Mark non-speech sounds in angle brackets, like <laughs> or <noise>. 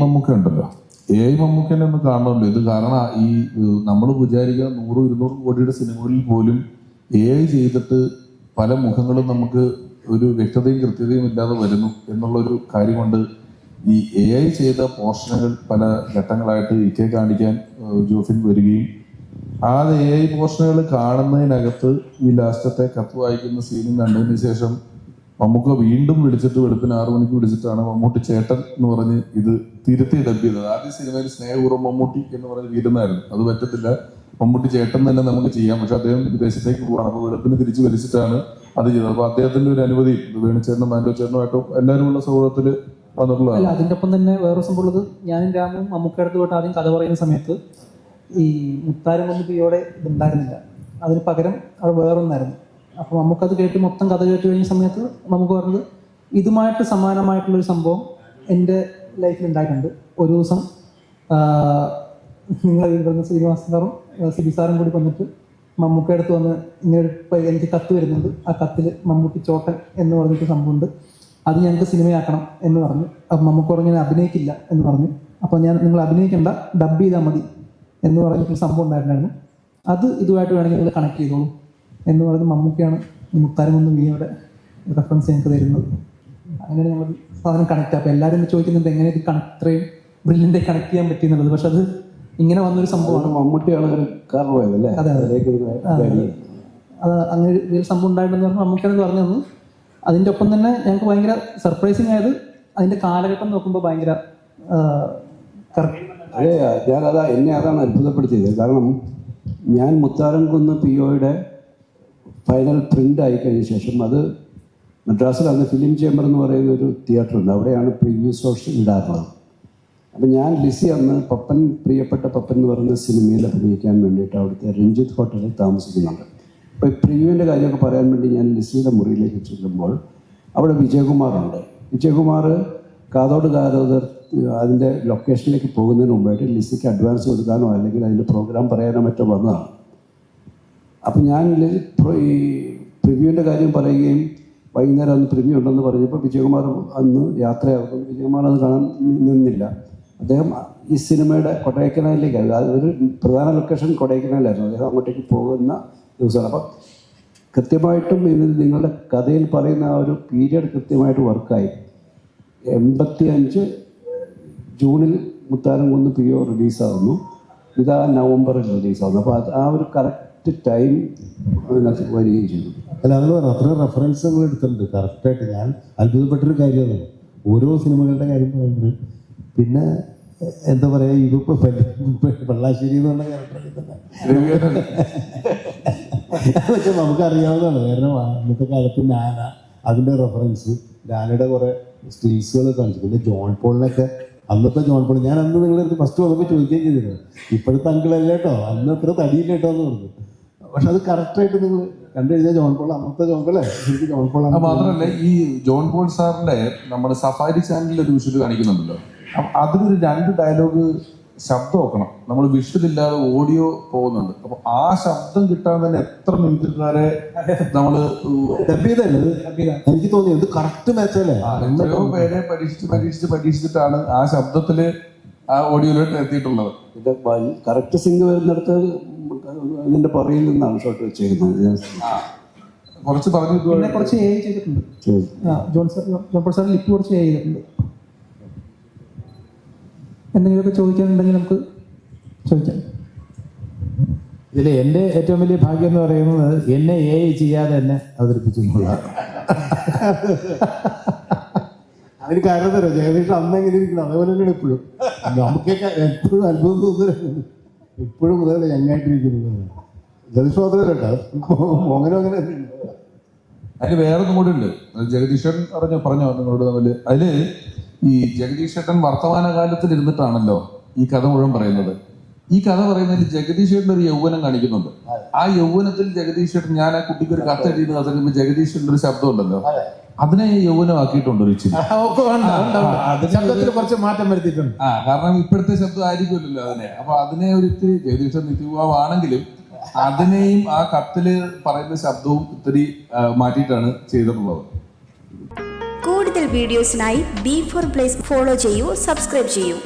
മമ്മൂക്ക ഉണ്ടല്ലോ. A I മമ്മൂക്കനെ ഒന്ന് കാണണമല്ലോ. ഇത് കാരണം ഈ നമ്മൾ വിചാരിക്കുന്ന നൂറ് ഇരുന്നൂറ് കോടിയുടെ സിനിമകളിൽ പോലും എ ഐ ചെയ്തിട്ട് പല മുഖങ്ങളും നമുക്ക് ഒരു വ്യക്തതയും കൃത്യതയും ഇല്ലാതെ വരുന്നു എന്നുള്ള ഒരു കാര്യം കൊണ്ട് ഈ എ ഐ ചെയ്ത പോർഷനുകൾ പല ഘട്ടങ്ങളായിട്ട് ഇക്കെ കാണിക്കാൻ ജോഫിൻ വരികയും ആ എ ഐ പോർഷനുകൾ കാണുന്നതിനകത്ത് ഈ ലാസ്റ്റത്തെ കത്ത് വായിക്കുന്ന സീനും കണ്ടതിന് ശേഷം മമ്മൂക്ക വീണ്ടും വിളിച്ചിട്ട് വെളുപ്പിന് ആറു മണിക്ക് വിളിച്ചിട്ടാണ് മമ്മൂട്ടി ചേട്ടൻ എന്ന് പറഞ്ഞ് ഇത് തിരുത്തി ഡബ് ചെയ്തത്. ആദ്യ സിനിമയിൽ സ്നേഹപൂർവം മമ്മൂട്ടി എന്ന് പറഞ്ഞ് വീരുന്നായിരുന്നു അത് പറ്റത്തില്ല. മമ്മൂട്ടി ചേട്ടൻ തന്നെ നമുക്ക് ചെയ്യാം. പക്ഷെ അദ്ദേഹം വിദേശത്തേക്ക് പോവാണ്. അപ്പൊ വെളുപ്പിന് തിരിച്ച് വലിച്ചിട്ടാണ് അത് ചെയ്തത്. അപ്പൊ അദ്ദേഹത്തിന്റെ ഒരു അനുമതി വേണുചേട്ടനും മാൻഡോ ചേട്ടനുമായിട്ടും എല്ലാവരും ഉള്ള സൗഹൃദത്തിൽ വന്നിട്ടുള്ളതാണ് അതിന്റെ ഒപ്പം തന്നെ വേറെ സംഭവം ഞാനും രാമും മമ്മൂക്കടുത്ത് പോയിട്ട് ആദ്യം കഥ പറയുന്ന സമയത്ത് ഈ മുത്താരം കൊണ്ട് പിയോടെ ഇതുണ്ടായിരുന്നില്ല. അതിന് പകരം അത് വേറൊന്നായിരുന്നു. അപ്പോൾ നമുക്കത് കേട്ട് മൊത്തം കഥ കേട്ട് കഴിഞ്ഞ സമയത്ത് നമുക്ക് പറഞ്ഞത് ഇതുമായിട്ട് സമാനമായിട്ടുള്ളൊരു സംഭവം എന്റെ ലൈഫിൽ ഉണ്ടായിട്ടുണ്ട്. ഒരു ദിവസം നിങ്ങൾ ഇവിടുന്ന് ശ്രീനിവാസൻ സാറും സിബി സാറും കൂടി വന്നിട്ട് മമ്മൂക്ക അടുത്ത് വന്ന് ഇങ്ങനെ എനിക്ക് കത്ത് വരുന്നുണ്ട്. ആ കത്തിൽ മമ്മൂട്ടി ചോട്ടൻ എന്ന് പറഞ്ഞിട്ട് സംഭവമുണ്ട്. അത് ഞങ്ങൾക്ക് സിനിമയാക്കണം എന്ന് പറഞ്ഞു. അപ്പം മമ്മൂക്ക പറഞ്ഞു ഞാൻ അഭിനയിക്കില്ല എന്ന് പറഞ്ഞു. അപ്പോൾ ഞാൻ നിങ്ങൾ അഭിനയിക്കേണ്ട ഡബ് ചെയ്താൽ മതി എന്ന് പറഞ്ഞിട്ടൊരു സംഭവം ഉണ്ടായിരുന്നു അത് ഇതുമായിട്ട് വേണമെങ്കിൽ നിങ്ങൾ കണക്ട് ചെയ്തോളൂ. എന്ന് പറയുന്നത് മമ്മൂക്കയാണ് മുത്താരമൊന്ന് വീയുടെ റെഫറൻസ് ഞങ്ങൾക്ക് തരുന്നത്. അങ്ങനെ ഞങ്ങൾ സാധനം കണക്ട് അപ്പോൾ എല്ലാവരും ചോദിക്കുന്നുണ്ട് എങ്ങനെ ഇത് കണക്ട് ഇത്രയും ബ്രില്ലിന്റെ കണക്ട് ചെയ്യാൻ പറ്റിയെന്നുള്ളത് പക്ഷെ അത് ഇങ്ങനെ വന്നൊരു സംഭവമാണ്. മമ്മൂട്ടിയാണ് അതെ, അതെ. അത്. അങ്ങനെ ഒരു സംഭവം ഉണ്ടായിട്ടുണ്ടെന്ന് പറഞ്ഞാൽ മമ്മൂക്കാണെന്ന് പറഞ്ഞു തന്നു അതിന്റെ ഒപ്പം തന്നെ ഞങ്ങൾക്ക് ഭയങ്കര സർപ്രൈസിങ് ആയത് അതിന്റെ കാലഘട്ടം നോക്കുമ്പോൾ ഭയങ്കര അതെ ഞാൻ അതാ എന്നെ അതാണ് അത്ഭുതപ്പെടുത്തിയത്. കാരണം ഞാൻ മുത്താരം കുന്ന് പി ഒയുടെ ഫൈനൽ പ്രിന്റ് ആയി കഴിഞ്ഞ ശേഷം അത് മദ്രാസിൽ അന്ന് ഫിലിം ചേംബർ എന്ന് പറയുന്ന ഒരു തിയേറ്റർ ഉണ്ട്. അവിടെയാണ് പ്രിവ്യൂ ഷോസ് ഉണ്ടാകുന്നത് അപ്പം ഞാൻ ലിസി അന്ന് പപ്പൻ പ്രിയപ്പെട്ട പപ്പൻ എന്ന് പറയുന്ന സിനിമയിൽ അഭിനയിക്കാൻ വേണ്ടിയിട്ട് അവിടുത്തെ രഞ്ജിത്ത് ഹോട്ടലിൽ താമസിക്കുന്നുണ്ട്. അപ്പോൾ ഈ പ്രിവ്യൂവിന്റെ കാര്യമൊക്കെ പറയാൻ വേണ്ടി ഞാൻ ലിസിയുടെ മുറിയിലേക്ക് ചെല്ലുമ്പോൾ അവിടെ വിജയകുമാറുണ്ട്. വിജയകുമാർ കാതോട് കാതോദർ അതിന്റെ ലൊക്കേഷനിലേക്ക് പോകുന്നതിന് മുമ്പായിട്ട് ലിസിക്ക് അഡ്വാൻസ് കൊടുക്കാനോ അല്ലെങ്കിൽ അതിന്റെ പ്രോഗ്രാം പറയാനോ മറ്റോ വന്നതാണ്. അപ്പം ഞാൻ ഈ പ്രിവ്യൂവിന്റെ കാര്യം പറയുകയും വൈകുന്നേരം അന്ന് പ്രിവ്യൂ ഉണ്ടെന്ന് പറഞ്ഞപ്പോൾ വിജയകുമാർ അന്ന് യാത്രയാകും വിജയകുമാർ അത് കാണാൻ നിന്നില്ല അദ്ദേഹം ഈ സിനിമയുടെ കൊടൈക്കനാലിലേക്കായിരുന്നു അതൊരു പ്രധാന ലൊക്കേഷൻ കൊടൈക്കനാലായിരുന്നു അദ്ദേഹം അങ്ങോട്ടേക്ക് പോകുന്ന ദിവസമാണ്. അപ്പം കൃത്യമായിട്ടും ഇത് നിങ്ങളുടെ കഥയിൽ പറയുന്ന ആ ഒരു പീരിയഡ് കൃത്യമായിട്ട് വർക്കായി. എൺപത്തി അഞ്ച് ജൂണിൽ മുത്താരം കുന്ന് പി ഒ റിലീസാവുന്നു. ഇതാ നവംബറിൽ റിലീസാകുന്നു അപ്പോൾ ആ ഒരു കറക്റ്റ് ടൈം അതിനകത്ത് വരികയും ചെയ്തു. അല്ല അത് അത്ര റെഫറൻസ് നമ്മൾ എടുത്തിട്ടുണ്ട്. കറക്റ്റായിട്ട് ഞാൻ അത്ഭുതപ്പെട്ടൊരു കാര്യമാണ്. ഓരോ സിനിമകളുടെ കാര്യം പറയുന്നത്. പിന്നെ എന്താ പറയുക ഇതിപ്പോൾ വെള്ളാശ്ശേരി എന്ന് പറഞ്ഞ തന്നെ. അതൊക്കെ നമുക്കറിയാവുന്നതാണ്. കാരണം അന്നത്തെ കാലത്ത് നാന അതിന്റെ റെഫറൻസ് നാനയുടെ കുറേ സ്റ്റിൽസുകൾ കാണിച്ചു. പിന്നെ ജോൺ പോളിനൊക്കെ അന്നത്തെ ജോൺ പോൾ ഞാൻ അന്ന് നിങ്ങളുടെ അടുത്ത് ഫസ്റ്റ് വന്നപ്പോൾ ചോദിക്കുകയും ചെയ്തിരുന്നു. ഇപ്പോഴത്തെ അങ്കിളല്ല കേട്ടോ. അന്ന് അത്ര തടിയില്ല കേട്ടോ എന്ന് പറഞ്ഞു. പക്ഷെ അത് കറക്റ്റായിട്ട് നിങ്ങൾ കണ്ടുകഴിഞ്ഞാൽ ജോൺ പോൾ അന്നത്തെ ജോൺ പോളെ ശരിക്കും ജോൺ പോൾ മാത്രമല്ല ഈ ജോൺ പോൾ സാറിന്റെ നമ്മുടെ സഫാരി ചാനലിൽ ഒരു വിഷ്വൽ കാണിക്കുന്നുണ്ടല്ലോ. അപ്പൊ അതിലൊരു രണ്ട് ഡയലോഗ് ശബ്ദം നോക്കണം നമ്മൾ വിഷ്വൽ ഇല്ലാതെ ഓഡിയോ പോകുന്നുണ്ട്. അപ്പൊ ആ ശബ്ദം കിട്ടാൻ തന്നെ എത്ര മിനിറ്റുകാരെ നമ്മൾ? എനിക്ക് തോന്നി ഇത് കറക്റ്റ് മാച്ചല്ലേ എത്രയോ പേരെ പരീക്ഷിച്ച് പരീക്ഷിച്ച് പരീക്ഷിച്ചിട്ടാണ് ആ ശബ്ദത്തിൽ ആ ഓഡിയോയിലോട്ട് എത്തിയിട്ടുള്ളത്. ഇത് കറക്റ്റ് സിംഗ് വരുന്നിടത്ത് അതിന്റെ പുറകിൽ നിന്നാണ് ഷോട്ട് വെച്ചേക്കുന്നത്. കുറച്ച് പറഞ്ഞു പിന്നെ കുറച്ച് എ ചെയ്തിട്ടുണ്ട്. ജോൺ സാർ ജോൺ സാർ ലിപ്പ് കുറച്ച് എ ചെയ്തിട്ടുണ്ട്. എന്തെങ്കിലുമൊക്കെ ചോദിക്കാനുണ്ടെങ്കിൽ നമുക്ക് ചോദിക്കാം. ഇതിൽ എന്റെ ഏറ്റവും വലിയ ഭാഗ്യം എന്ന് പറയുന്നത് എന്നെ എ ചെയ്യാതെ എന്നെ അവതരിപ്പിച്ചു എന്നുള്ളതാണ് അതിന് കാരണം തരാം ജഗദീഷ് അന്നെങ്ങനെ ഇരിക്കണം അതേപോലെ തന്നെയാണ് എപ്പോഴും നമുക്കൊക്കെ എപ്പോഴും അത്ഭുതം തോന്നുന്നു ഇപ്പോഴും മുതൽ മാത്രമല്ല കേട്ടോ <laughs> അങ്ങനെ അങ്ങനെ. അതിന് വേറെ ഒന്നും കൂടി ഉണ്ട്. ജഗദീശൻ പറഞ്ഞു പറഞ്ഞോ നിങ്ങളോട് തമ്മിൽ അതിൽ ഈ ജഗദീശേട്ടൻ വർത്തമാനകാലത്തിൽ ഇരുന്നിട്ടാണല്ലോ ഈ കഥ മുഴുവൻ പറയുന്നത്. ഈ കഥ പറയുന്നതിൽ ജഗദീശേട്ടൻ ഒരു യൗവനം കാണിക്കുന്നുണ്ട്. ആ യൗവനത്തിൽ ജഗദീശേട്ടൻ ഞാൻ ആ കുട്ടിക്ക് ഒരു കത്ത് എഴുതിയത് കഥ കഴിയുമ്പോൾ ജഗദീശേട്ടന്റെ ഒരു ശബ്ദം ഉണ്ടല്ലോ. അതിനെ യൗവനമാക്കിയിട്ടുണ്ട് ഒരു ഇച്ചിരി. ശബ്ദത്തിൽ കുറച്ച് മാറ്റം വരുത്തിയിട്ടുണ്ട്. ആ കാരണം ഇപ്പോഴത്തെ ശബ്ദം ആയിരിക്കുമല്ലോ അതിനെ. അപ്പൊ അതിനെ ഒരു ഇത്തിരി നിത്യുവാണെങ്കിലും അതിനെയും ആ കത്തിൽ പറയുന്ന ശബ്ദവും ഇത്തിരി മാറ്റിയിട്ടാണ് ചെയ്തിട്ടുള്ളത്. കൂടുതൽ വീഡിയോസിനായി ബി ഫോർ പ്ലേസ് ഫോളോ ചെയ്യൂ സബ്സ്ക്രൈബ് ചെയ്യൂ.